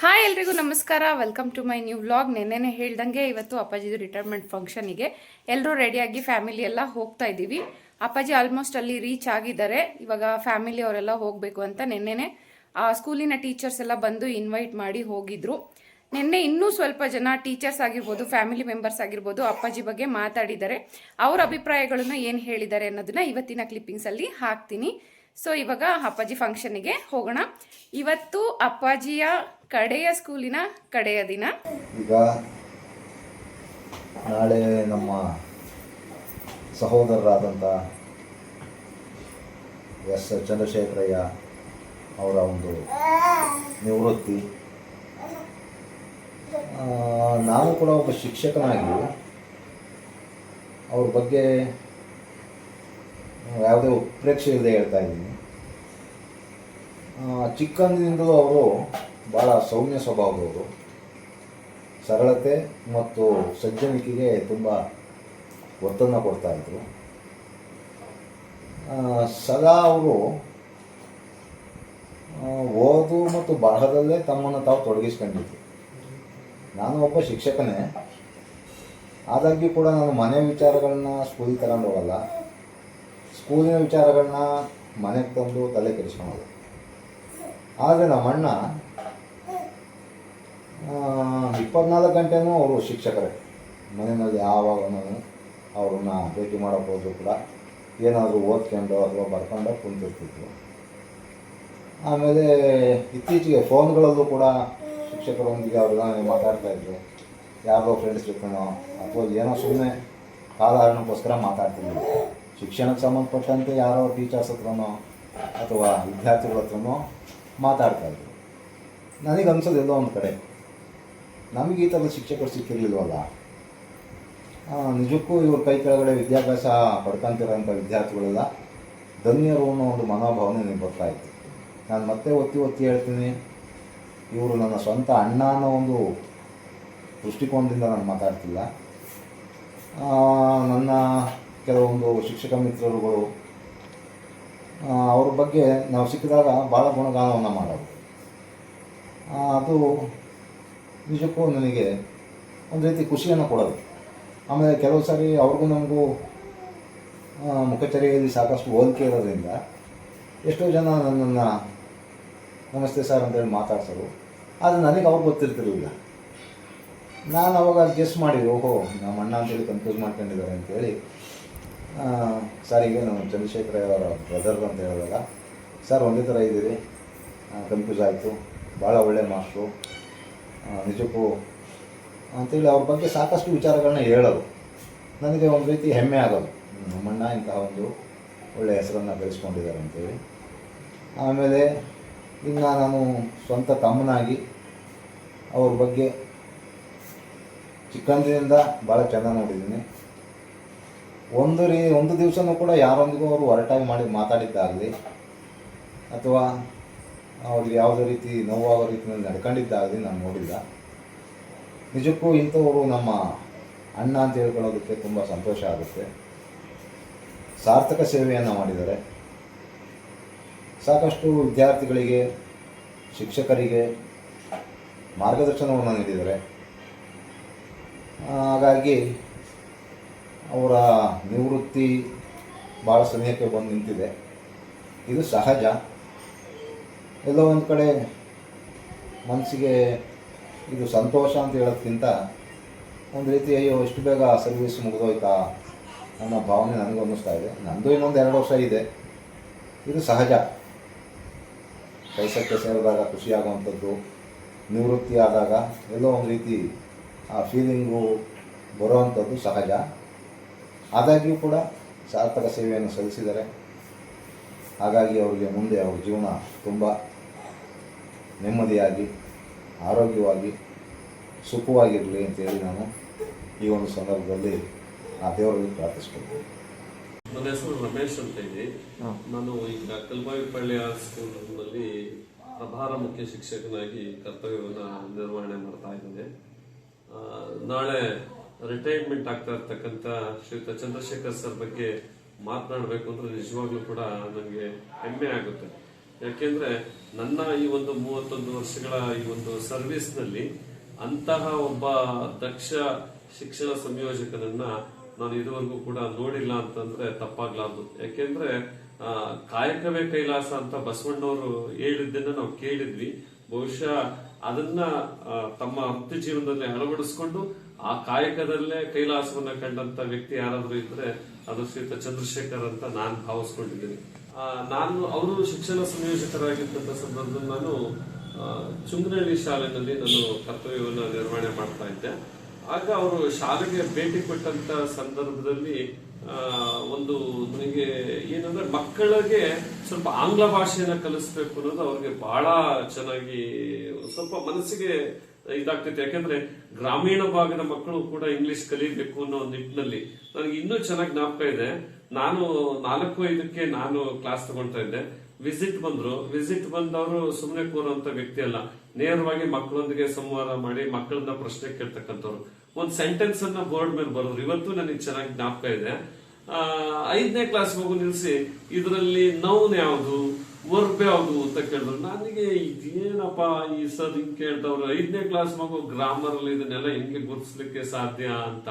Hi ಎಲ್ರಿಗೂ ನಮಸ್ಕಾರ. Welcome to my new vlog ನೆನ್ನೆನೇ ಹೇಳ್ದಂಗೆ ಇವತ್ತು ಅಪ್ಪಾಜಿದು ರಿಟೈರ್ಮೆಂಟ್ ಫಂಕ್ಷನಿಗೆ ಎಲ್ಲರೂ ರೆಡಿಯಾಗಿ ಫ್ಯಾಮಿಲಿ ಎಲ್ಲ ಹೋಗ್ತಾ ಇದ್ದೀವಿ. ಅಪ್ಪಾಜಿ ಆಲ್ಮೋಸ್ಟ್ ಅಲ್ಲಿ ರೀಚ್ ಆಗಿದ್ದಾರೆ. ಇವಾಗ ಫ್ಯಾಮಿಲಿ ಅವರೆಲ್ಲ ಹೋಗಬೇಕು ಅಂತ ನೆನ್ನೆ ಆ ಸ್ಕೂಲಿನ ಟೀಚರ್ಸ್ ಎಲ್ಲ ಬಂದು ಇನ್ವೈಟ್ ಮಾಡಿ ಹೋಗಿದ್ರು. ನಿನ್ನೆ ಇನ್ನೂ ಸ್ವಲ್ಪ ಜನ ಟೀಚರ್ಸ್ ಆಗಿರ್ಬೋದು ಫ್ಯಾಮಿಲಿ ಮೆಂಬರ್ಸ್ ಆಗಿರ್ಬೋದು ಅಪ್ಪಾಜಿ ಬಗ್ಗೆ ಮಾತಾಡಿದ್ದಾರೆ. ಅವ್ರ ಅಭಿಪ್ರಾಯಗಳನ್ನು ಏನು ಹೇಳಿದ್ದಾರೆ ಅನ್ನೋದನ್ನ ಇವತ್ತಿನ ಕ್ಲಿಪ್ಪಿಂಗ್ಸ್ ಅಲ್ಲಿ ಹಾಕ್ತೀನಿ. ಸೊ ಇವಾಗ ಅಪ್ಪಾಜಿ ಫಂಕ್ಷನ್ಗೆ ಹೋಗೋಣ. ಇವತ್ತು ಅಪ್ಪಾಜಿಯ ಕಡೆಯ ಸ್ಕೂಲಿನ ಕಡೆಯ ದಿನ. ಈಗ ನಾಳೆ ನಮ್ಮ ಸಹೋದರರಾದಂಥ ಎಸ್ ಚಂದ್ರಶೇಖರಯ್ಯ ಅವರ ಒಂದು ನಿವೃತ್ತಿ. ನಾನು ಕೂಡ ಒಬ್ಬ ಶಿಕ್ಷಕನಾಗಿ ಅವ್ರ ಬಗ್ಗೆ ಯಾವುದೇ ಉತ್ಪ್ರೇಕ್ಷೆ ಇಲ್ಲದೆ ಹೇಳ್ತಾ ಇದ್ದೀನಿ. ಚಿಕ್ಕಂದಿನಿಂದಲೂ ಅವರು ಭಾಳ ಸೌಮ್ಯ ಸ್ವಭಾವದವರು ಸರಳತೆ ಮತ್ತು ಸಜ್ಜನಿಕೆಗೆ ತುಂಬ ಒತ್ತನ್ನು ಕೊಡ್ತಾ ಇದ್ರು. ಆ, ಸದಾ ಅವರು ಓದು ಮತ್ತು ಬರಹದಲ್ಲೇ ತಮ್ಮನ್ನು ತಾವು ತೊಡಗಿಸ್ಕೊಂಡಿದ್ರು. ನಾನು ಒಬ್ಬ ಶಿಕ್ಷಕನೇ. ಆದಾಗ್ಯೂ ಕೂಡ ನಾನು ಮನೆ ವಿಚಾರಗಳನ್ನ ಸ್ಕೂಲಿಗೆ ತಗೊಂಡು ಹೋಗಲ್ಲ. ಸ್ಕೂಲಿನ ವಿಚಾರಗಳನ್ನ ಮನೆಗೆ ತಂದು ತಲೆ ಕೆಡಿಸ್ಕೊಳಲ್ಲ ಆದರೆ ನಮ್ಮಣ್ಣ ಇಪ್ಪತ್ನಾಲ್ಕು ಗಂಟೆನೂ ಅವರು ಶಿಕ್ಷಕರೇ. ಮನೆಯಲ್ಲಿ ಯಾವಾಗ ಅವ್ರನ್ನ ಭೇಟಿ ಮಾಡೋಕ್ಕೋದ್ರು ಕೂಡ. ಏನಾದರೂ ಓದ್ಕೊಂಡು ಅಥವಾ ಬರ್ಕೊಂಡು ಕುಂತಿರ್ತಿದ್ರು ಆಮೇಲೆ ಇತ್ತೀಚೆಗೆ ಫೋನ್ಗಳಲ್ಲೂ ಕೂಡ ಶಿಕ್ಷಕರೊಂದಿಗೆ ಅವ್ರನ್ನ ಮಾತಾಡ್ತಾ ಇದ್ರು ಯಾರೋ ಫ್ರೆಂಡ್ಸ್ ಜೊತೆನೋ, ಅಥವಾ ಏನೋ ಸುಮ್ಮನೆ ಕಾಲಹರಣಕ್ಕೋಸ್ಕರ ಮಾತಾಡ್ತಿದ್ರು ಶಿಕ್ಷಣಕ್ಕೆ ಸಂಬಂಧಪಟ್ಟಂತೆ ಯಾರೋ ಟೀಚರ್ಸ್ ಹತ್ರನೋ ಅಥವಾ ವಿದ್ಯಾರ್ಥಿಗಳ ಹತ್ರನೋ ಮಾತಾಡ್ತಾ ಇದ್ರು ನನಗೆ ಅನ್ಸೋದು ಎಲ್ಲೋ ಒಂದು ಕಡೆ. ನಮಗೆ ಈ ಥರದ ಶಿಕ್ಷಕರು ಸಿಕ್ಕಿರಲಿಲ್ವಲ್ಲ ನಿಜಕ್ಕೂ ಇವ್ರ ಕೈ ಕೆಳಗಡೆ ವಿದ್ಯಾಭ್ಯಾಸ ಪಡ್ಕೊಂತಿರೋಂಥ ವಿದ್ಯಾರ್ಥಿಗಳೆಲ್ಲ ಧನ್ಯರು ಅನ್ನೋ ಒಂದು ಮನೋಭಾವನೆ ನನಗೆ ಬರ್ತಾ ಇತ್ತು. ನಾನು ಮತ್ತೆ ಒತ್ತಿ ಒತ್ತಿ ಹೇಳ್ತೀನಿ, ಇವರು ನನ್ನ ಸ್ವಂತ ಅಣ್ಣ ಅನ್ನೋ ಒಂದು ದೃಷ್ಟಿಕೋನದಿಂದ ನಾನು ಮಾತಾಡ್ತಿಲ್ಲ. ನನ್ನ ಕೆಲವೊಂದು ಶಿಕ್ಷಕ ಮಿತ್ರರುಗಳು ಅವ್ರ ಬಗ್ಗೆ ನಾವು ಸಿಕ್ಕಿದಾಗ ಭಾಳ ಗುಣಗಾನವನ್ನು ಮಾಡೋದು ಅದು ನಿಜಕ್ಕೂ ನನಗೆ ಒಂದು ರೀತಿ ಖುಷಿಯನ್ನು ಕೊಡೋದು. ಆಮೇಲೆ ಕೆಲವು ಸಾರಿ ಅವ್ರಿಗೂ ನಮಗೂ ಆ, ಮುಖಚರ್ಯೆಯಲ್ಲಿ ಸಾಕಷ್ಟು ಹೋಲಿಕೆ ಇರೋದ್ರಿಂದ ಎಷ್ಟೋ ಜನ ನನ್ನನ್ನು ನಮಸ್ತೆ ಸರ್ ಅಂತೇಳಿ ಮಾತಾಡ್ಸೋರು. ಆದರೆ ನನಗೆ ಅವ್ರು ಗೊತ್ತಿರ್ತಿರಲಿಲ್ಲ. ನಾನು ಅವಾಗ ಗೆಸ್ ಮಾಡಿ ಓಹೋ ನಮ್ಮ ಅಣ್ಣ ಅಂತೇಳಿ ಕನ್ಫ್ಯೂಸ್ ಮಾಡ್ಕೊಂಡಿದ್ದಾರೆ ಅಂತೇಳಿ. ಸರ್ ಈಗ ನಮ್ಮ ಚಂದ್ರಶೇಖರ ಅವರ ಬ್ರದರ್ ಅಂತ ಹೇಳಿದಾಗ ಸರ್ ಒಂದೇ ಥರ ಇದ್ದೀರಿ. ಕನ್ಫ್ಯೂಸ್ ಆಯಿತು. ಭಾಳ ಒಳ್ಳೆ ಮಾಸ್ಟ್ರು ನಿಜಕ್ಕೂ ಅಂತೇಳಿ ಅವ್ರ ಬಗ್ಗೆ ಸಾಕಷ್ಟು ವಿಚಾರಗಳನ್ನ ಹೇಳೋರು ನನಗೆ ಒಂದು ರೀತಿ ಹೆಮ್ಮೆ ಆಗೋದು. ನಮ್ಮಣ್ಣ ಇಂತಹ ಒಂದು ಒಳ್ಳೆಯ ಹೆಸರನ್ನು ಬೆಳೆಸ್ಕೊಂಡಿದ್ದಾರೆ ಅಂತೇಳಿ ಆಮೇಲೆ ಇನ್ನು ನಾನು ಸ್ವಂತ ತಮ್ಮನಾಗಿ ಅವ್ರ ಬಗ್ಗೆ ಚಿಕ್ಕಂದಿನಿಂದ ಭಾಳ ಚೆನ್ನಾಗಿ ನೋಡಿದ್ದೀನಿ. ಒಂದು ರೀ, ಒಂದು ದಿವಸನೂ ಕೂಡ ಯಾರೊಂದಿಗೂ ಅವರು ಹೊರಟಾಗಿ ಮಾಡಿ ಮಾತಾಡಿದ್ದಾಗಲಿ ಅಥವಾ ಅವ್ರಿಗೆ ಯಾವುದೇ ರೀತಿ ನೋವಾಗೋ ರೀತಿಯಲ್ಲಿ ನಡ್ಕೊಂಡಿದ್ದಾಗಲಿ ನಾನು ನೋಡಿಲ್ಲ. ನಿಜಕ್ಕೂ ಇಂಥವರು ನಮ್ಮ ಅಣ್ಣ ಅಂತ ಹೇಳ್ಕೊಳ್ಳೋದಕ್ಕೆ ತುಂಬ ಸಂತೋಷ ಆಗುತ್ತೆ. ಸಾರ್ಥಕ ಸೇವೆಯನ್ನು ಮಾಡಿದ್ದಾರೆ. ಸಾಕಷ್ಟು ವಿದ್ಯಾರ್ಥಿಗಳಿಗೆ, ಶಿಕ್ಷಕರಿಗೆ ಮಾರ್ಗದರ್ಶನವನ್ನು ನೀಡಿದ್ದಾರೆ. ಹಾಗಾಗಿ ಅವರ ನಿವೃತ್ತಿ ಭಾಳ ಸಮಯಕ್ಕೆ ಬಂದು ನಿಂತಿದೆ. ಇದು ಸಹಜ. ಎಲ್ಲೋ ಒಂದು ಕಡೆ ಮನಸ್ಸಿಗೆ ಇದು ಸಂತೋಷ ಅಂತ ಹೇಳೋದಕ್ಕಿಂತ ಒಂದು ರೀತಿ, ಅಯ್ಯೋ, ಇಷ್ಟು ಬೇಗ ಸರ್ವಿಸ್ ಮುಗಿದೋಯ್ತಾ? ಅನ್ನೋ ಭಾವನೆ ನನಗೂ ಅನ್ನಿಸ್ತಾ ಇದೆ. ನಂದು ಇನ್ನೊಂದು ಎರಡು ವರ್ಷ ಇದೆ. ಇದು ಸಹಜ. ಕೆಲಸಕ್ಕೆ ಸೇರಿದಾಗ ಖುಷಿಯಾಗುವಂಥದ್ದು, ನಿವೃತ್ತಿ ಆದಾಗ ಎಲ್ಲೋ ಒಂದು ರೀತಿ ಆ ಫೀಲಿಂಗು ಬರೋವಂಥದ್ದು ಸಹಜ. ಆದಾಗ್ಯೂ ಕೂಡ ಸಾರ್ಥಕ ಸೇವೆಯನ್ನು ಸಲ್ಲಿಸಿದ್ದಾರೆ. ಹಾಗಾಗಿ ಅವರಿಗೆ ಮುಂದೆ ಅವ್ರ ಜೀವನ ತುಂಬ ನೆಮ್ಮದಿಯಾಗಿ ಆರೋಗ್ಯವಾಗಿ ಸುಖವಾಗಿರಲಿ ಅಂತೇಳಿ ನಾನು ಈ ಒಂದು ಸಂದರ್ಭದಲ್ಲಿ ಆ ದೇವರಲ್ಲಿ ಪ್ರಾರ್ಥಿಸ್ಕೊಳ್ತೀನಿ. ನನ್ನ ಹೆಸರು ರಮೇಶ್ ಅಂತ ಇದೆ. ನಾನು ಈಗ ಕಲ್ಬಾವಿಪಳ್ಳಿಯ ಸ್ಕೂಲ್ನಲ್ಲಿ ಪ್ರಭಾರ ಮುಖ್ಯ ಶಿಕ್ಷಕನಾಗಿ ಕರ್ತವ್ಯವನ್ನು ನಿರ್ವಹಣೆ ಮಾಡ್ತಾ ಇದ್ದೇನೆ. ನಾಳೆ ರಿಟೈರ್ಮೆಂಟ್ ಆಗ್ತಾ ಇರ್ತಕ್ಕಂಥ ಶ್ರೀಯುತ ಚಂದ್ರಶೇಖರ್ ಸರ್ ಬಗ್ಗೆ ಮಾತನಾಡಬೇಕು ಅಂದ್ರೆ ನಿಜವಾಗ್ಲೂ ಕೂಡ ನನಗೆ ಹೆಮ್ಮೆ ಆಗುತ್ತೆ. ಯಾಕೆಂದ್ರೆ ನನ್ನ ಈ ಒಂದು ಮೂವತ್ತೊಂದು ವರ್ಷಗಳ ಈ ಒಂದು ಸರ್ವಿಸ್ನಲ್ಲಿ ಅಂತಹ ಒಬ್ಬ ದಕ್ಷ ಶಿಕ್ಷಣ ಸಂಯೋಜಕನನ್ನ ನಾನು ಇದುವರೆಗೂ ಕೂಡ ನೋಡಿಲ್ಲ ಅಂತಂದ್ರೆ ತಪ್ಪಾಗ್ಲಾರ್ದು. ಯಾಕೆಂದ್ರೆ ಕಾಯಕವೇ ಕೈಲಾಸ ಅಂತ ಬಸವಣ್ಣವರು ಹೇಳಿದ್ದನ್ನ ನಾವು ಕೇಳಿದ್ವಿ. ಬಹುಶಃ ಅದನ್ನ ತಮ್ಮ ವೃತ್ತಿ ಜೀವನದಲ್ಲಿ ಅಳವಡಿಸ್ಕೊಂಡು ಆ ಕಾಯಕದಲ್ಲೇ ಕೈಲಾಸವನ್ನ ಕಂಡಂತ ವ್ಯಕ್ತಿ ಯಾರಾದ್ರೂ ಇದ್ರೆ ಅದು ಶ್ರೀಯುತ ಚಂದ್ರಶೇಖರ್ ಅಂತ ನಾನು ಭಾವಿಸ್ಕೊಂಡಿದ್ದೀನಿ. ನಾನು ಅವರು ಶಿಕ್ಷಣ ಸಂಯೋಜಕರಾಗಿದ್ದಂತ ಸಂದರ್ಭದಲ್ಲಿ ನಾನು ಚುಂಗನಹಳ್ಳಿ ಶಾಲೆಯಲ್ಲಿ ನಾನು ಕರ್ತವ್ಯವನ್ನು ನಿರ್ವಹಣೆ ಮಾಡ್ತಾ ಇದ್ದೆ. ಆಗ ಅವರು ಶಾಲೆಗೆ ಭೇಟಿ ಕೊಟ್ಟಂತ ಸಂದರ್ಭದಲ್ಲಿ ಒಂದು ನನಗೆ ಏನಂದ್ರೆ ಮಕ್ಕಳಿಗೆ ಸ್ವಲ್ಪ ಆಂಗ್ಲ ಭಾಷೆಯನ್ನ ಕಲಿಸ್ಬೇಕು ಅನ್ನೋದು ಅವ್ರಿಗೆ ಬಹಳ ಚೆನ್ನಾಗಿ ಸ್ವಲ್ಪ ಮನಸ್ಸಿಗೆ ಇದಾಗ್ತೈತೆ ಯಾಕಂದ್ರೆ ಗ್ರಾಮೀಣ ಭಾಗದ ಮಕ್ಕಳು ಕೂಡ ಇಂಗ್ಲಿಷ್ ಕಲಿಬೇಕು ಅನ್ನೋ ನಿಟ್ಟಿನಲ್ಲಿ ನನಗೆ ಇನ್ನೂ ಚೆನ್ನಾಗಿ ಜ್ಞಾಪಕ ಇದೆ. ನಾನು ನಾಲ್ಕು, ಐದಕ್ಕೆ ನಾನು ಕ್ಲಾಸ್ ತಗೊಳ್ತಾ ಇದ್ದೆ. ವಿಸಿಟ್ ಬಂದ್ರು. ವಿಸಿಟ್ ಬಂದವರು ಸುಮ್ಮನೆ ಕೂರುವಂತ ವ್ಯಕ್ತಿ ಅಲ್ಲ. ನೇರವಾಗಿ ಮಕ್ಕಳೊಂದಿಗೆ ಸಂವಾದ ಮಾಡಿ ಮಕ್ಕಳನ್ನ ಪ್ರಶ್ನೆ ಕೇಳ್ತಕ್ಕಂಥವ್ರು. ಒಂದು ಸೆಂಟೆನ್ಸ್ ಅನ್ನ ಬೋರ್ಡ್ ಮೇಲೆ ಬರೋರು ಇವತ್ತು ನನಗೆ ಚೆನ್ನಾಗಿ ಜ್ಞಾಪಕ ಇದೆ. ಐದನೇ ಕ್ಲಾಸ್ ಮಗು ನಿಲ್ಸಿ, ಇದರಲ್ಲಿ ನೌನ್ ಯಾವುದು? ವರ್ಬ್ ಯಾವುದು ಅಂತ ಕೇಳಿದ್ರು. ನನಗೆ ಇದೇನಪ್ಪ ಈ ಸರ್ ಹಿಂಗ್ ಕೇಳ್ತವ್ರು ಐದನೇ ಕ್ಲಾಸ್ ಮಗು ಗ್ರಾಮರ್ ಅಲ್ಲಿ ಇದನ್ನೆಲ್ಲ ಹೆಂಗೆ ಗುರುತಿಸ್ಲಿಕ್ಕೆ ಸಾಧ್ಯ ಅಂತ.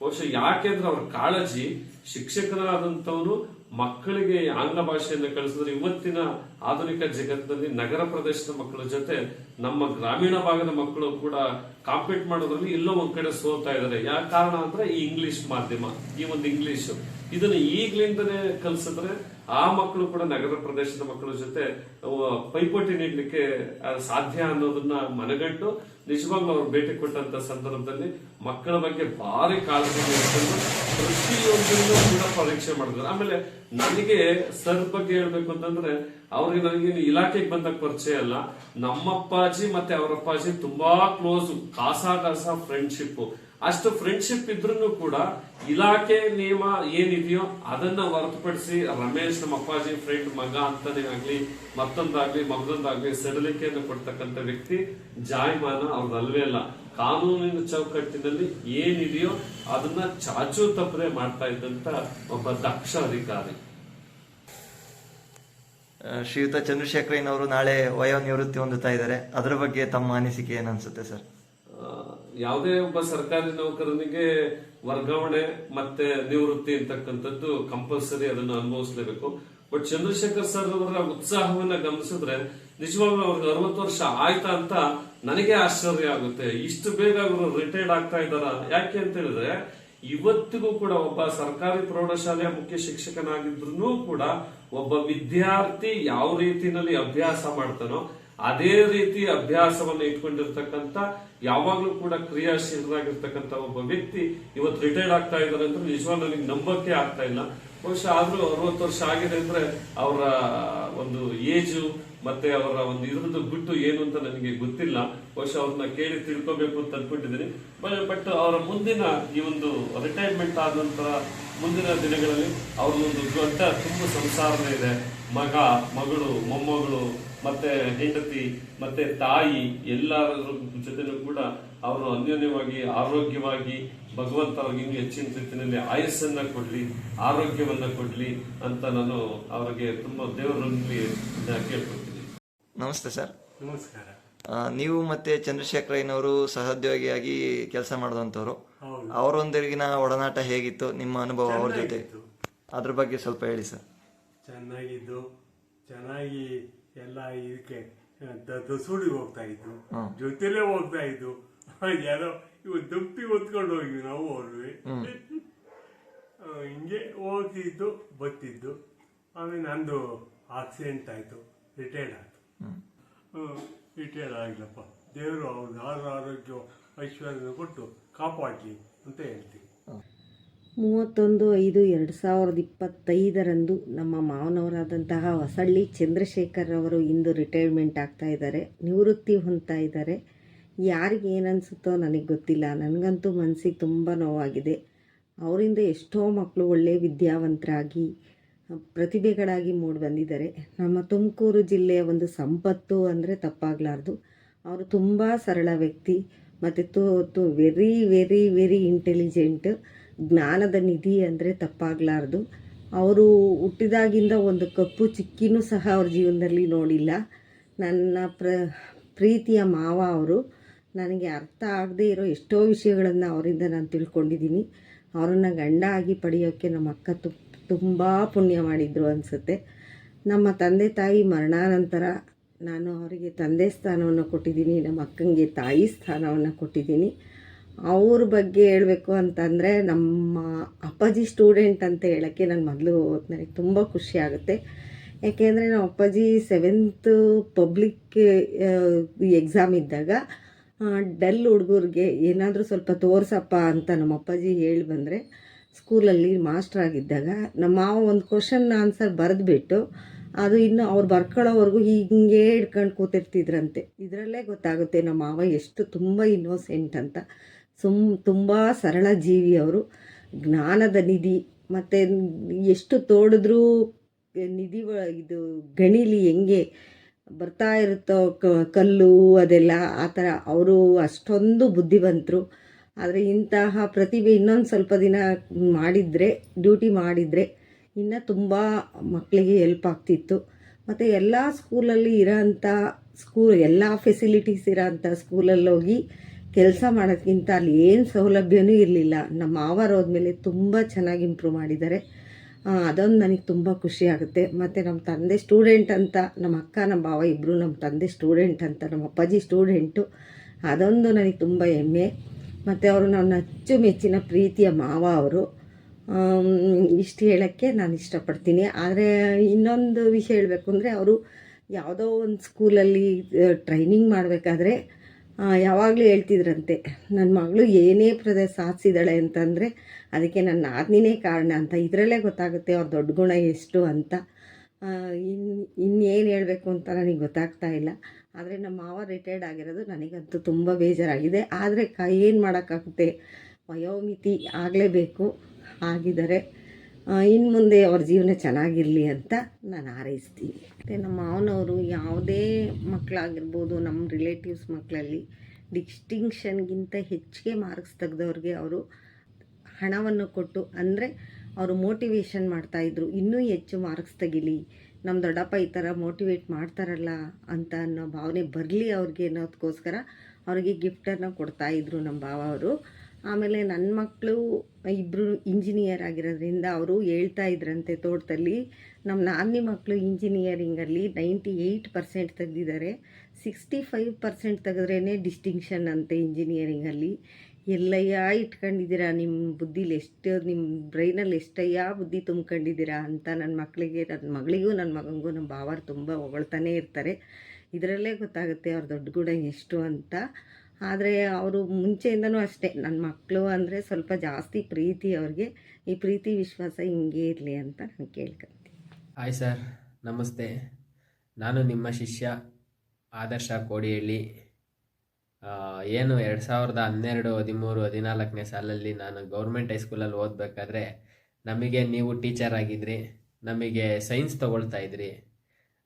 ಬಹುಶಃ ಯಾಕೆಂದ್ರೆ ಅವ್ರ ಕಾಳಜಿ ಶಿಕ್ಷಕರಾದಂಥವ್ರು ಮಕ್ಕಳಿಗೆ ಆಂಗ್ಲ ಭಾಷೆಯನ್ನು ಕಲಿಸಿದ್ರೆ ಇವತ್ತಿನ ಆಧುನಿಕ ಜಗತ್ತಿನಲ್ಲಿ ನಗರ ಪ್ರದೇಶದ ಮಕ್ಕಳ ಜೊತೆ ನಮ್ಮ ಗ್ರಾಮೀಣ ಭಾಗದ ಮಕ್ಕಳು ಕೂಡ ಕಾಂಪೀಟ್ ಮಾಡೋದ್ರಲ್ಲಿ ಎಲ್ಲೋ ಒಂದ್ ಕಡೆ ಸೋತಾ ಇದ್ದಾರೆ ಯಾವ ಕಾರಣ ಅಂದ್ರೆ ಈ ಇಂಗ್ಲಿಷ್ ಮಾಧ್ಯಮ, ಈ ಒಂದು ಇಂಗ್ಲಿಷ್ ಇದನ್ನ ಈಗ್ಲಿಂದನೇ ಕಲಿಸಿದ್ರೆ ಆ ಮಕ್ಕಳು ಕೂಡ ನಗರ ಪ್ರದೇಶದ ಮಕ್ಕಳ ಜೊತೆ ಪೈಪೋಟಿ ನೀಡಲಿಕ್ಕೆ ಸಾಧ್ಯ ಅನ್ನೋದನ್ನ ಮನಗಂಟು, ನಿಜವಾಗ್ಲೂ ಅವ್ರು ಭೇಟಿ ಕೊಟ್ಟಂತ ಸಂದರ್ಭದಲ್ಲಿ ಮಕ್ಕಳ ಬಗ್ಗೆ ಭಾರಿ ಕಾಳಜಿ ಪ್ರತಿಯೊಂದನ್ನು ಕೂಡ ಪರೀಕ್ಷೆ ಮಾಡಿದ್ರು. ಆಮೇಲೆ ನನಗೆ ಸರ್ ಬಗ್ಗೆ ಹೇಳ್ಬೇಕು ಅಂತಂದ್ರೆ, ಅವ್ರಿಗೆ ನನಗೆ ಇಲಾಖೆಗೆ ಬಂದಾಗ ಪರಿಚಯ ಅಲ್ಲ. ನಮ್ಮಪ್ಪಾಜಿ ಮತ್ತೆ ಅವರಪ್ಪಾಜಿ ತುಂಬಾ ಕ್ಲೋಸ್ ಕಾಸ ಕಾಸ ಫ್ರೆಂಡ್ಶಿಪ್ ಅಷ್ಟು ಫ್ರೆಂಡ್ಶಿಪ್ ಇದ್ರೂ ಕೂಡ ಇಲಾಖೆ ನಿಯಮ ಏನಿದೆಯೋ ಅದನ್ನ ಹೊರತುಪಡಿಸಿ ರಮೇಶ್ ನಮ್ಮ ಅಪ್ಪಾಜಿ ಫ್ರೆಂಡ್ ಮಗ ಅಂತಾನೆ ಆಗ್ಲಿ, ಮತ್ತೊಂದಾಗ್ಲಿ ಮಗದೊಂದಾಗ್ಲಿ ಸಡಲಿಕೆಯನ್ನು ಕೊಡ್ತಕ್ಕಂಥ ವ್ಯಕ್ತಿ ಜಾಯಮಾನ ಅವ್ರದಲ್ವೇ ಅಲ್ಲ. ಕಾನೂನಿನ ಚೌಕಟ್ಟಿನಲ್ಲಿ ಏನಿದೆಯೋ ಅದನ್ನ ಚಾಚು ತಪ್ಪದೆ ಮಾಡ್ತಾ ಇದ್ದಂತ ಒಬ್ಬ ದಕ್ಷ ಅಧಿಕಾರಿ. ಶ್ರೀಯುತ ಚಂದ್ರಶೇಖರಯ್ಯನವರು ನಾಳೆ ವಯೋನಿವೃತ್ತಿ ಹೊಂದುತ್ತಾ ಇದ್ದಾರೆ. ಅದರ ಬಗ್ಗೆ ತಮ್ಮ ಅನಿಸಿಕೆ ಏನನ್ಸುತ್ತೆ ಸರ್? ಯಾವುದೇ ಒಬ್ಬ ಸರ್ಕಾರಿ ನೌಕರನಿಗೆ ವರ್ಗಾವಣೆ ಮತ್ತೆ ನಿವೃತ್ತಿ ಅಂತಕ್ಕಂಥದ್ದು ಕಂಪಲ್ಸರಿ ಅದನ್ನು ಅನುಭವಿಸಲೇಬೇಕು. ಬಟ್ ಚಂದ್ರಶೇಖರ್ ಸರ್ ಅವರ ಉತ್ಸಾಹವನ್ನ ಗಮನಿಸಿದ್ರೆ, ನಿಜವಾಗ್ಲೂ ಅವ್ರಿಗೆ ಅರವತ್ತು ವರ್ಷ ಆಯ್ತಾ ಅಂತ ನನಗೆ ಆಶ್ಚರ್ಯ ಆಗುತ್ತೆ. ಇಷ್ಟು ಬೇಗ ಅವರು ರಿಟೈರ್ಡ್ ಆಗ್ತಾ ಇದ್ದಾರ? ಯಾಕೆ ಅಂತ ಹೇಳಿದ್ರೆ, ಇವತ್ತಿಗೂ ಕೂಡ ಒಬ್ಬ ಸರ್ಕಾರಿ ಪ್ರೌಢಶಾಲೆಯ ಮುಖ್ಯ ಶಿಕ್ಷಕನಾಗಿದ್ರು ಕೂಡ ಒಬ್ಬ ವಿದ್ಯಾರ್ಥಿ ಯಾವ ರೀತಿನಲ್ಲಿ ಅಭ್ಯಾಸ ಮಾಡ್ತಾನೋ ಅದೇ ರೀತಿ ಅಭ್ಯಾಸವನ್ನು ಇಟ್ಕೊಂಡಿರ್ತಕ್ಕಂಥ, ಯಾವಾಗ್ಲೂ ಕೂಡ ಕ್ರಿಯಾಶೀಲರಾಗಿರ್ತಕ್ಕಂಥ ಒಬ್ಬ ವ್ಯಕ್ತಿ ಇವತ್ತು ರಿಟೈರ್ಡ್ ಆಗ್ತಾ ಇದ್ದಾರೆ ಅಂದ್ರೆ ನಿಜವಾಗ್ಲೂ ನಂಬಕ್ಕೆ ಆಗ್ತಾ ಇಲ್ಲ. ಬಹುಶಃ ಆದ್ರೂ ಅರವತ್ತು ವರ್ಷ ಆಗಿದೆ ಅಂದ್ರೆ ಅವರ ಒಂದು ಏಜು ಮತ್ತೆ ಅವರ ಒಂದು ಇದ್ರದ್ದು ಗುಟ್ಟು ಏನು ಅಂತ ನನಗೆ ಗೊತ್ತಿಲ್ಲ. ಬಹುಶಃ ಅವ್ರನ್ನ ಕೇಳಿ ತಿಳ್ಕೊಬೇಕು ಅಂತ ಅಂದ್ಕೊಂಡಿದ್ದೀನಿ ಬಟ್ ಅವರ ಮುಂದಿನ ಈ ಒಂದು ರಿಟೈರ್ಮೆಂಟ್ ಆದ ನಂತರ ಮುಂದಿನ ದಿನಗಳಲ್ಲಿ ಅವ್ರದ್ದೊಂದು ದೊಡ್ಡ ತುಂಬ ಸಂಸಾರನೇ ಇದೆ. ಮಗ, ಮಗಳು, ಮೊಮ್ಮಗಳು, ಮತ್ತೆ ಹೆಂಡತಿ, ಮತ್ತೆ ತಾಯಿ ಎಲ್ಲರ ಜೊತೆನೂ ಕೂಡ ಅವರು ಅನ್ಯೋನ್ಯವಾಗಿ ಆರೋಗ್ಯವಾಗಿ ಭಗವಂತ ಅವ್ರಿಗೆ ಇನ್ನೂ ಹೆಚ್ಚಿನ ರೀತಿಯಲ್ಲಿ ಆಯಸ್ಸನ್ನ ಕೊಡ್ಲಿ ಆರೋಗ್ಯವನ್ನ ಕೊಡ್ಲಿ ಅಂತ ನಾನು ಅವರಿಗೆ ತುಂಬಾ ದೇವರಲ್ಲಿ ಕೇಳ್ಕೊಳ್ತೀನಿ. ನಮಸ್ತೆ ಸರ್. ನಮಸ್ಕಾರ. ನೀವು ಮತ್ತೆ ಚಂದ್ರಶೇಖರಯ್ಯನವರು ಸಹೋದ್ಯೋಗಿಯಾಗಿ ಕೆಲಸ ಮಾಡಿದಂಥವ್ರು. ಅವರೊಂದಿಗಿನ ಒಡನಾಟ ಹೇಗಿತ್ತು? ನಿಮ್ಮ ಅನುಭವ ಅವ್ರ ಜೊತೆ. ಅದ್ರ ಬಗ್ಗೆ ಸ್ವಲ್ಪ ಹೇಳಿ ಸರ್. ಚೆನ್ನಾಗಿದ್ದು. ಚೆನ್ನಾಗಿ ಎಲ್ಲ ಇದಕ್ಕೆ ದಸೂಡಿಗೆ ಹೋಗ್ತಾ ಇದ್ದು ಜೊತೆಲೇ ಹೋಗ್ತಾ ಇದ್ದು ಯಾರೋ ಇವ ದಪ್ಪಿ ಹೊತ್ಕೊಂಡು ಹೋಗಿದ್ವಿ ನಾವು ಅವ್ರಿಗೆ ಹಿಂಗೆ ಹೋಗ್ತಿದ್ದು ಬತ್ತಿದ್ದು. ಆಮೇಲೆ ನಂದು ಆಕ್ಸಿಡೆಂಟ್ ಆಯ್ತು ರಿಟೈರ್ಡ್ ಆಯ್ತು. ರಿಟೈರ್ಡ್ ಆಗಿಲ್ಲಪ್ಪ. ದೇವರು ಅವ್ರ ಆರು ಆರೋಗ್ಯ ಐಶ್ವರ್ಯ ಕೊಟ್ಟು ಕಾಪಾಡಲಿ ಅಂತ ಹೇಳ್ತೀವಿ. ಮೂವತ್ತೊಂದು ಐದು ಎರಡು ಸಾವಿರದ ಇಪ್ಪತ್ತೈದರಂದು ನಮ್ಮ ಮಾವನವರಾದಂತಹ ಹೊಸಳ್ಳಿ ಚಂದ್ರಶೇಖರ್ ಅವರು ಇಂದು ರಿಟೈರ್ಮೆಂಟ್ ಆಗ್ತಾ ಇದ್ದಾರೆ ನಿವೃತ್ತಿ ಹೊಂದ್ತಾ ಇದ್ದಾರೆ. ಯಾರಿಗೆ ಏನನ್ಸುತ್ತೋ ನನಗೆ ಗೊತ್ತಿಲ್ಲ. ನನಗಂತೂ ಮನಸ್ಸಿಗೆ ತುಂಬ ನೋವಾಗಿದೆ. ಅವರಿಂದ ಎಷ್ಟೋ ಮಕ್ಕಳು ಒಳ್ಳೆಯ ವಿದ್ಯಾವಂತರಾಗಿ ಪ್ರತಿಭೆಗಳಾಗಿ ಮೂಡಿ ಬಂದಿದ್ದಾರೆ. ನಮ್ಮ ತುಮಕೂರು ಜಿಲ್ಲೆಯ ಒಂದು ಸಂಪತ್ತು ಅಂದರೆ ತಪ್ಪಾಗಲಾರ್ದು. ಅವರು ತುಂಬ ಸರಳ ವ್ಯಕ್ತಿ ಮತ್ತು ತು ತು ವೆರಿ ವೆರಿ ವೆರಿ ಇಂಟೆಲಿಜೆಂಟ್ ಜ್ಞಾನದ ನಿಧಿ ಅಂದರೆ ತಪ್ಪಾಗಲಾರ್ದು. ಅವರು ಹುಟ್ಟಿದಾಗಿಂದ ಒಂದು ಕಪ್ಪು ಚಿಕ್ಕಿನೂ ಸಹ ಅವ್ರ ಜೀವನದಲ್ಲಿ ನೋಡಿಲ್ಲ. ನನ್ನ ಪ್ರ, ಪ್ರೀತಿಯ ಮಾವ ಅವರು. ನನಗೆ ಅರ್ಥ ಆಗದೇ ಇರೋ ಎಷ್ಟೋ ವಿಷಯಗಳನ್ನು ಅವರಿಂದ ನಾನು ತಿಳ್ಕೊಂಡಿದ್ದೀನಿ. ಅವರನ್ನು ಗಂಡ ಆಗಿ ಪಡೆಯೋಕ್ಕೆ ನಮ್ಮ ಅಕ್ಕ ತು, ತುಂಬ ಪುಣ್ಯ ಮಾಡಿದರು ಅನಿಸುತ್ತೆ. ನಮ್ಮ ತಂದೆ ತಾಯಿ ಮರಣಾನಂತರ ನಾನು ಅವರಿಗೆ ತಂದೆ ಸ್ಥಾನವನ್ನು ಕೊಟ್ಟಿದ್ದೀನಿ, ನಮ್ಮ ಅಕ್ಕಂಗೆ ತಾಯಿ ಸ್ಥಾನವನ್ನು ಕೊಟ್ಟಿದ್ದೀನಿ. ಅವ್ರ ಬಗ್ಗೆ ಹೇಳಬೇಕು ಅಂತಂದರೆ ನಮ್ಮ ಅಪ್ಪಾಜಿ ಸ್ಟೂಡೆಂಟ್ ಅಂತ ಹೇಳೋಕ್ಕೆ ನಾನು ಮೊದಲು ನನಗೆ ತುಂಬ ಖುಷಿ ಆಗುತ್ತೆ. ಯಾಕೆಂದರೆ ನಮ್ಮ ಅಪ್ಪಾಜಿ ಸೆವೆಂತ್ ಪಬ್ಲಿಕ್ ಎಕ್ಸಾಮ್ ಇದ್ದಾಗ ಡಲ್ ಹುಡುಗರಿಗೆ ಏನಾದರೂ ಸ್ವಲ್ಪ ತೋರಿಸಪ್ಪ ಅಂತ ನಮ್ಮ ಅಪ್ಪಾಜಿ ಹೇಳಿ ಬಂದರೆ ಸ್ಕೂಲಲ್ಲಿ ಮಾಸ್ಟರ್ ಆಗಿದ್ದಾಗ ನಮ್ಮ ಮಾವ ಒಂದು ಕ್ವಶನ್ ಆನ್ಸರ್ ಬರೆದ್ಬಿಟ್ಟು ಅದು ಇನ್ನು ಅವ್ರು ಬರ್ಕೊಳ್ಳೋವರೆಗೂ ಹಿಂಗೆ ಹಿಡ್ಕೊಂಡು ಕೂತಿರ್ತಿದ್ರಂತೆ. ಇದರಲ್ಲೇ ಗೊತ್ತಾಗುತ್ತೆ ನಮ್ಮ ಮಾವ ಎಷ್ಟು ತುಂಬ ಇನ್ನೋಸೆಂಟ್ ಅಂತ. ಸುಮ್ ತುಂಬ ಸರಳ ಜೀವಿ ಅವರು. ಜ್ಞಾನದ ನಿಧಿ. ಮತ್ತು ಎಷ್ಟು ತೋಡಿದ್ರೂ ನಿಧಿ ಇದು ಗಣಿಲಿ ಹೆಂಗೆ ಬರ್ತಾ ಇರುತ್ತೋ ಕಲ್ಲು, ಅದೆಲ್ಲ ಆ ಥರ ಅವರು ಅಷ್ಟೊಂದು ಬುದ್ಧಿವಂತರು. ಆದರೆ ಇಂತಹ ಪ್ರತಿಭೆ ಇನ್ನೊಂದು ಸ್ವಲ್ಪ ದಿನ ಮಾಡಿದರೆ, ಡ್ಯೂಟಿ ಮಾಡಿದರೆ ಇನ್ನೂ ತುಂಬ ಮಕ್ಕಳಿಗೆ ಹೆಲ್ಪ್ ಆಗ್ತಿತ್ತು. ಮತ್ತು ಎಲ್ಲ ಸ್ಕೂಲಲ್ಲಿ ಇರೋಂಥ ಸ್ಕೂಲ್ ಎಲ್ಲ ಫೆಸಿಲಿಟೀಸ್ ಇರೋಂಥ ಸ್ಕೂಲಲ್ಲಿ ಹೋಗಿ ಕೆಲಸ ಮಾಡೋದ್ಕಿಂತ ಅಲ್ಲಿ ಏನು ಸೌಲಭ್ಯವೂ ಇರಲಿಲ್ಲ. ನಮ್ಮ ಮಾವಾರ ಹೋದ್ಮೇಲೆ ತುಂಬ ಚೆನ್ನಾಗಿ ಇಂಪ್ರೂವ್ ಮಾಡಿದ್ದಾರೆ. ಅದೊಂದು ನನಗೆ ತುಂಬ ಖುಷಿ ಆಗುತ್ತೆ. ಮತ್ತು ನಮ್ಮ ತಂದೆ ಸ್ಟೂಡೆಂಟ್ ಅಂತ ನಮ್ಮ ಅಕ್ಕ ನಮ್ಮ ಭಾವ ಇಬ್ಬರು ನಮ್ಮ ತಂದೆ ಸ್ಟೂಡೆಂಟ್ ಅಂತ ನಮ್ಮ ಅಪ್ಪಾಜಿ ಸ್ಟೂಡೆಂಟು ಅದೊಂದು ನನಗೆ ತುಂಬ ಹೆಮ್ಮೆ. ಮತ್ತು ಅವರು ನನ್ನ ಅಚ್ಚುಮೆಚ್ಚಿನ ಪ್ರೀತಿಯ ಮಾವ ಅವರು. ಇಷ್ಟು ಹೇಳೋಕ್ಕೆ ನಾನು ಇಷ್ಟಪಡ್ತೀನಿ. ಆದರೆ ಇನ್ನೊಂದು ವಿಷಯ ಹೇಳಬೇಕು ಅಂದರೆ ಅವರು ಯಾವುದೋ ಒಂದು ಸ್ಕೂಲಲ್ಲಿ ಟ್ರೈನಿಂಗ್ ಮಾಡಬೇಕಾದ್ರೆ ಯಾವಾಗಲೂ ಹೇಳ್ತಿದ್ರಂತೆ ನನ್ನ ಮಗಳು ಏನೇ ಪ್ರದೇಶ ಸಾಧಿಸಿದಾಳೆ ಅಂತಂದರೆ ಅದಕ್ಕೆ ನನ್ನ ನಾದಿನೇ ಕಾರಣ ಅಂತ, ಇದರಲ್ಲೇ ಗೊತ್ತಾಗುತ್ತೆ ಅವ್ರ ದೊಡ್ಡ ಗುಣ ಎಷ್ಟು ಅಂತ. ಇನ್ನು ಇನ್ನೇನು ಹೇಳಬೇಕು ಅಂತ ನನಗೆ ಗೊತ್ತಾಗ್ತಾ ಇಲ್ಲ. ಆದರೆ ನಮ್ಮ ಮಾವ ರಿಟೈರ್ಡ್ ಆಗಿರೋದು ನನಗಂತೂ ತುಂಬ ಬೇಜಾರಾಗಿದೆ. ಆದರೆ ಕ, ಏನು ಮಾಡೋಕ್ಕಾಗುತ್ತೆ? ವಯೋಮಿತಿ ಆಗಲೇಬೇಕು ಆಗಿದ್ದಾರೆ ಇನ್ನು ಮುಂದೆ ಅವ್ರ ಜೀವನ ಚೆನ್ನಾಗಿರಲಿ ಅಂತ ನಾನು ಹಾರೈಸ್ತೀನಿ. ಮತ್ತು ನಮ್ಮ ಮಾವನವರು ಯಾವುದೇ ಮಕ್ಕಳಾಗಿರ್ಬೋದು ನಮ್ಮ ರಿಲೇಟಿವ್ಸ್ ಮಕ್ಕಳಲ್ಲಿ ಡಿಸ್ಟಿಂಕ್ಷನ್ಗಿಂತ ಹೆಚ್ಚಿಗೆ ಮಾರ್ಕ್ಸ್ ತೆಗೆದವ್ರಿಗೆ ಅವರು ಹಣವನ್ನು ಕೊಟ್ಟು ಅಂದರೆ ಅವರು ಮೋಟಿವೇಶನ್ ಮಾಡ್ತಾಯಿದ್ರು ಇನ್ನೂ ಹೆಚ್ಚು ಮಾರ್ಕ್ಸ್ ತೆಗಿಲಿ. ನಮ್ಮ ದೊಡ್ಡಪ್ಪ ಈ ಥರ ಮೋಟಿವೇಟ್ ಮಾಡ್ತಾರಲ್ಲ ಅಂತ ಅನ್ನೋ ಭಾವನೆ ಬರಲಿ ಅವ್ರಿಗೆ ಅನ್ನೋದಕ್ಕೋಸ್ಕರ ಅವರಿಗೆ ಗಿಫ್ಟನ್ನು ಕೊಡ್ತಾಯಿದ್ರು ನಮ್ಮ ಭಾವ ಅವರು. ಆಮೇಲೆ ನನ್ನ ಮಕ್ಕಳು ಇಬ್ಬರು ಇಂಜಿನಿಯರ್ ಆಗಿರೋದ್ರಿಂದ ಅವರು ಹೇಳ್ತಾ ಇದ್ರಂತೆ ತೋಟದಲ್ಲಿ. ನಮ್ಮ ನಾನಿ ಮಕ್ಕಳು ಇಂಜಿನಿಯರಿಂಗಲ್ಲಿ ನೈಂಟಿ ಏಯ್ಟ್ ಪರ್ಸೆಂಟ್ ತೆಗೆದಿದ್ದಾರೆ. ಸಿಕ್ಸ್ಟಿ ಫೈವ್ ಪರ್ಸೆಂಟ್ ತೆಗೆದ್ರೇ ಡಿಸ್ಟಿಂಕ್ಷನ್ ಅಂತೆ ಇಂಜಿನಿಯರಿಂಗಲ್ಲಿ ಎಲ್ಲಯ್ಯ ಇಟ್ಕೊಂಡಿದ್ದೀರಾ? ನಿಮ್ಮ ಬುದ್ಧಿಲಿ ಎಷ್ಟು ನಿಮ್ಮ ಬ್ರೈನಲ್ಲಿ ಎಷ್ಟಯ್ಯ ಬುದ್ಧಿ ತುಂಬ್ಕೊಂಡಿದ್ದೀರಾ ಅಂತ ನನ್ನ ಮಕ್ಕಳಿಗೆ ನನ್ನ ಮಗಳಿಗೂ ನನ್ನ ಮಗನಿಗೂ ನಮ್ಮ ಭಾವಾರು ತುಂಬ ಹೊಗಳ್ತಾನೆ ಇರ್ತಾರೆ. ಇದರಲ್ಲೇ ಗೊತ್ತಾಗುತ್ತೆ ಅವ್ರ ದೊಡ್ಡ ಗುಣ ಎಷ್ಟು ಅಂತ. ಆದರೆ ಅವರು ಮುಂಚೆಯಿಂದನೂ ಅಷ್ಟೇ. ನನ್ನ ಮಕ್ಕಳು ಅಂದರೆ ಸ್ವಲ್ಪ ಜಾಸ್ತಿ ಪ್ರೀತಿ ಅವ್ರಿಗೆ. ಈ ಪ್ರೀತಿ, ವಿಶ್ವಾಸ ಹಿಂಗೆ ಇರಲಿ ಅಂತ ನಾನು ಕೇಳ್ಕೊಂತೀನಿ. Hi sir. ನಮಸ್ತೆ. ನಾನು ನಿಮ್ಮ ಶಿಷ್ಯ ಆದರ್ಶ ಕೋಡಿಹಳ್ಳಿ. ಏನು ಎರಡು ಸಾವಿರದ ಹನ್ನೆರಡು, ಹದಿಮೂರು, ಹದಿನಾಲ್ಕನೇ ಸಾಲಲ್ಲಿ ನಾನು ಗೌರ್ಮೆಂಟ್ ಹೈಸ್ಕೂಲಲ್ಲಿ ಓದಬೇಕಾದ್ರೆ ನಮಗೆ ನೀವು ಟೀಚರ್ ಆಗಿದ್ರಿ, ನಮಗೆ ಸೈನ್ಸ್ ತೊಗೊಳ್ತಾ ಇದ್ರಿ.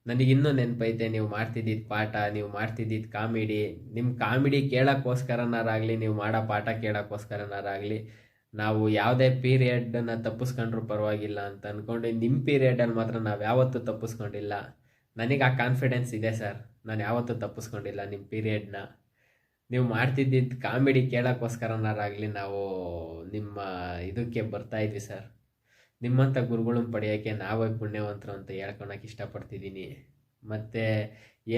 ನನಗಿನ್ನೂ ನೆನಪೈತೆ, ನೀವು ಮಾಡ್ತಿದ್ದಿದ್ದು ಪಾಠ, ನೀವು ಮಾಡ್ತಿದ್ದಿದ್ದು ಕಾಮಿಡಿ. ನಿಮ್ಮ ಕಾಮಿಡಿ ಕೇಳೋಕ್ಕೋಸ್ಕರನಾರಾಗಲಿ, ನೀವು ಮಾಡೋ ಪಾಠ ಕೇಳೋಕ್ಕೋಸ್ಕರನಾರಾಗಲಿ, ನಾವು ಯಾವುದೇ ಪೀರಿಯಡನ್ನು ತಪ್ಪಿಸ್ಕೊಂಡ್ರೂ ಪರವಾಗಿಲ್ಲ ಅಂತ ಅಂದ್ಕೊಂಡು ನಿಮ್ಮ ಪೀರಿಯಡಲ್ಲಿ ಮಾತ್ರ ನಾವು ಯಾವತ್ತೂ ತಪ್ಪಿಸ್ಕೊಂಡಿಲ್ಲ. ನನಗೆ ಆ ಕಾನ್ಫಿಡೆನ್ಸ್ ಇದೆ ಸರ್. ನಾನು ಯಾವತ್ತೂ ತಪ್ಪಿಸ್ಕೊಂಡಿಲ್ಲ ನಿಮ್ಮ ಪೀರಿಯಡ್ನ. ನೀವು ಮಾಡ್ತಿದ್ದಿದ್ದು ಕಾಮಿಡಿ ಕೇಳೋಕ್ಕೋಸ್ಕರನಾರಾಗಲಿ ನಾವು ನಿಮ್ಮ ಇದಕ್ಕೆ ಬರ್ತಾ ಇದ್ವಿ ಸರ್. ನಿಮ್ಮಂಥ ಗುರುಗಳನ್ನ ಪಡೆಯೋಕ್ಕೆ ನಾವೇ ಪುಣ್ಯವಂತರು ಅಂತ ಹೇಳ್ಕೊಳಕ್ಕೆ ಇಷ್ಟಪಡ್ತಿದ್ದೀನಿ. ಮತ್ತು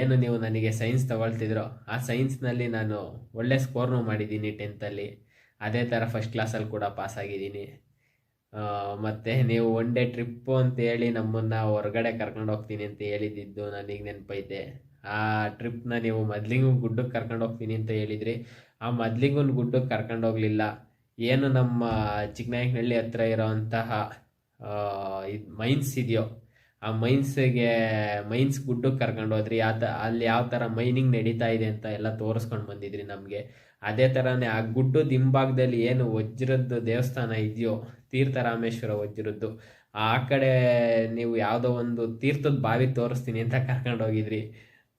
ಏನು ನೀವು ನನಗೆ ಸೈನ್ಸ್ ತಗೊಳ್ತಿದ್ರೋ, ಆ ಸೈನ್ಸ್ನಲ್ಲಿ ನಾನು ಒಳ್ಳೆ ಸ್ಕೋರ್ನೂ ಮಾಡಿದ್ದೀನಿ ಟೆಂತಲ್ಲಿ. ಅದೇ ಥರ ಫಸ್ಟ್ ಕ್ಲಾಸಲ್ಲಿ ಕೂಡ ಪಾಸ್ ಆಗಿದ್ದೀನಿ ಮತ್ತು ನೀವು ಒನ್ ಡೇ ಟ್ರಿಪ್ಪು ಅಂತ ಹೇಳಿ ನಮ್ಮನ್ನು ಹೊರಗಡೆ ಕರ್ಕೊಂಡು ಹೋಗ್ತೀನಿ ಅಂತ ಹೇಳಿದ್ದಿದ್ದು ನನಗೆ ನೆನಪೈತೆ. ಆ ಟ್ರಿಪ್ನ ನೀವು ಮೊದ್ಲಿಗೂ ಗುಡ್ಡಕ್ಕೆ ಕರ್ಕೊಂಡು ಹೋಗ್ತೀನಿ ಅಂತ ಹೇಳಿದ್ರಿ, ಆ ಮೊದ್ಲಿಗೂ ಗುಡ್ಡಕ್ಕೆ ಕರ್ಕೊಂಡು ಹೋಗಲಿಲ್ಲ. ಏನು ನಮ್ಮ ಚಿಕ್ಕನಾಯಕನಹಳ್ಳಿ ಹತ್ರ ಇರೋವಂತಹ ಇದು ಮೈನ್ಸ್ ಇದೆಯೋ, ಆ ಮೈನ್ಸ್ಗೆ, ಮೈನ್ಸ್ ಗುಡ್ಡಕ್ಕೆ ಕರ್ಕೊಂಡು ಹೋದ್ರಿ ಆ ಅಲ್ಲಿ ಯಾವ ಥರ ಮೈನಿಂಗ್ ನಡೀತಾ ಇದೆ ಅಂತ ಎಲ್ಲ ತೋರಿಸ್ಕೊಂಡು ಬಂದಿದ್ರಿ ನಮಗೆ. ಅದೇ ಥರನೇ ಆ ಗುಡ್ಡದ ಹಿಂಭಾಗದಲ್ಲಿ ಏನು ವಜ್ರದ್ದು ದೇವಸ್ಥಾನ ಇದೆಯೋ, ತೀರ್ಥರಾಮೇಶ್ವರ ವಜ್ರದ್ದು, ಆ ಕಡೆ ನೀವು ಯಾವುದೋ ಒಂದು ತೀರ್ಥದ ಬಾವಿ ತೋರಿಸ್ತೀನಿ ಅಂತ ಕರ್ಕೊಂಡು ಹೋಗಿದ್ರಿ.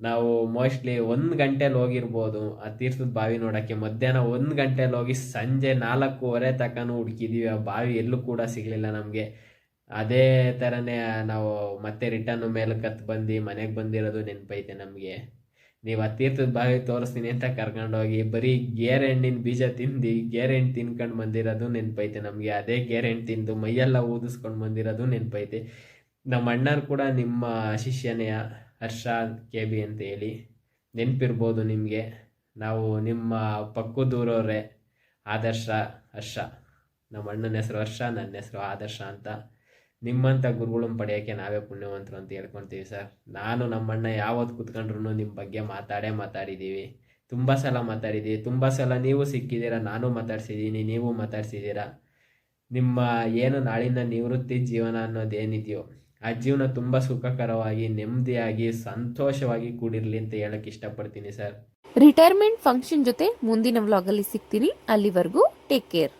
ನಾವು ಮೋಸ್ಟ್ಲಿ ಒಂದು ಗಂಟೆಲಿ ಹೋಗಿರ್ಬೋದು, ಆ ತೀರ್ಥದ ಬಾವಿ ನೋಡೋಕ್ಕೆ. ಮಧ್ಯಾಹ್ನ ಒಂದು ಗಂಟೆಲಿ ಹೋಗಿ ಸಂಜೆ ನಾಲ್ಕೂವರೆ ತನಕನೂ ಹುಡುಕಿದೀವಿ, ಆ ಬಾವಿ ಎಲ್ಲೂ ಕೂಡ ಸಿಗಲಿಲ್ಲ ನಮಗೆ. ಅದೇ ಥರನೇ ನಾವು ಮತ್ತೆ ರಿಟರ್ನ್ ಕತ್ತು ಬಂದು ಮನೆಗೆ ಬಂದಿರೋದು ನೆನಪೈತೆ ನಮಗೆ. ನೀವು ಆ ತೀರ್ಥದ ಬಾವಿ ತೋರಿಸ್ತೀನಿ ಅಂತ ಕರ್ಕೊಂಡೋಗಿ, ಬರೀ ಗೇರ್ ಹಣ್ಣಿನ ಬೀಜ ತಿಂದು ಗೇರ್ ಹಣ್ಣು ತಿನ್ಕೊಂಡು ಬಂದಿರೋದು ನೆನಪೈತೆ ನಮಗೆ. ಅದೇ ಗೇರ್ ಹಣ್ಣು ತಿಂದು ಮೈಯೆಲ್ಲ ಊದಿಸ್ಕೊಂಡು ಬಂದಿರೋದು ನೆನಪೈತೆ. ನಮ್ಮ ಅಣ್ಣರು ಕೂಡ ನಿಮ್ಮ ಶಿಷ್ಯನೇ. ಹರ್ಷ ಕೆ ಬಿ ಅಂತ ಹೇಳಿ ನೆನಪಿರ್ಬೋದು ನಿಮಗೆ. ನಾವು ನಿಮ್ಮ ಪಕ್ಕದೂರವರೇ, ಆದರ್ಶ ಹರ್ಷ. ನಮ್ಮ ಅಣ್ಣನ ಹೆಸರು ಹರ್ಷ, ನನ್ನ ಹೆಸರು ಆದರ್ಶ ಅಂತ. ನಿಮ್ಮಂಥ ಗುರುಗಳನ್ನ ಪಡೆಯೋಕ್ಕೆ ನಾವೇ ಪುಣ್ಯವಂತರು ಅಂತ ಹೇಳ್ಕೊತೀವಿ ಸರ್. ನಾನು ನಮ್ಮ ಅಣ್ಣ ಯಾವತ್ತು ಕುತ್ಕೊಂಡ್ರು ನಿಮ್ಮ ಬಗ್ಗೆ ಮಾತಾಡೇ ಮಾತಾಡಿದ್ದೀವಿ. ತುಂಬ ಸಲ ಮಾತಾಡಿದ್ದೀವಿ. ತುಂಬ ಸಲ ನೀವು ಸಿಕ್ಕಿದ್ದೀರಾ, ನಾನು ಮಾತಾಡ್ಸಿದ್ದೀನಿ, ನೀವು ಮಾತಾಡ್ಸಿದ್ದೀರಾ. ನಿಮ್ಮ ಏನು ನಾಳಿನ ನಿವೃತ್ತಿ ಜೀವನ ಅನ್ನೋದೇನಿದೆಯೋ ಆ ಜೀವನ ತುಂಬ ಸುಖಕರವಾಗಿ, ನೆಮ್ಮದಿಯಾಗಿ, ಸಂತೋಷವಾಗಿ ಕೂಡಿರಲಿ ಅಂತ ಹೇಳಕ್ಕೆ ಇಷ್ಟಪಡ್ತೀನಿ ಸರ್. ರಿಟೈರ್ಮೆಂಟ್ ಫಂಕ್ಷನ್ ಜೊತೆ ಮುಂದಿನ ವ್ಲಾಗಲ್ಲಿ ಸಿಗ್ತೀನಿ. ಅಲ್ಲಿವರೆಗೂ ಟೇಕ್ ಕೇರ್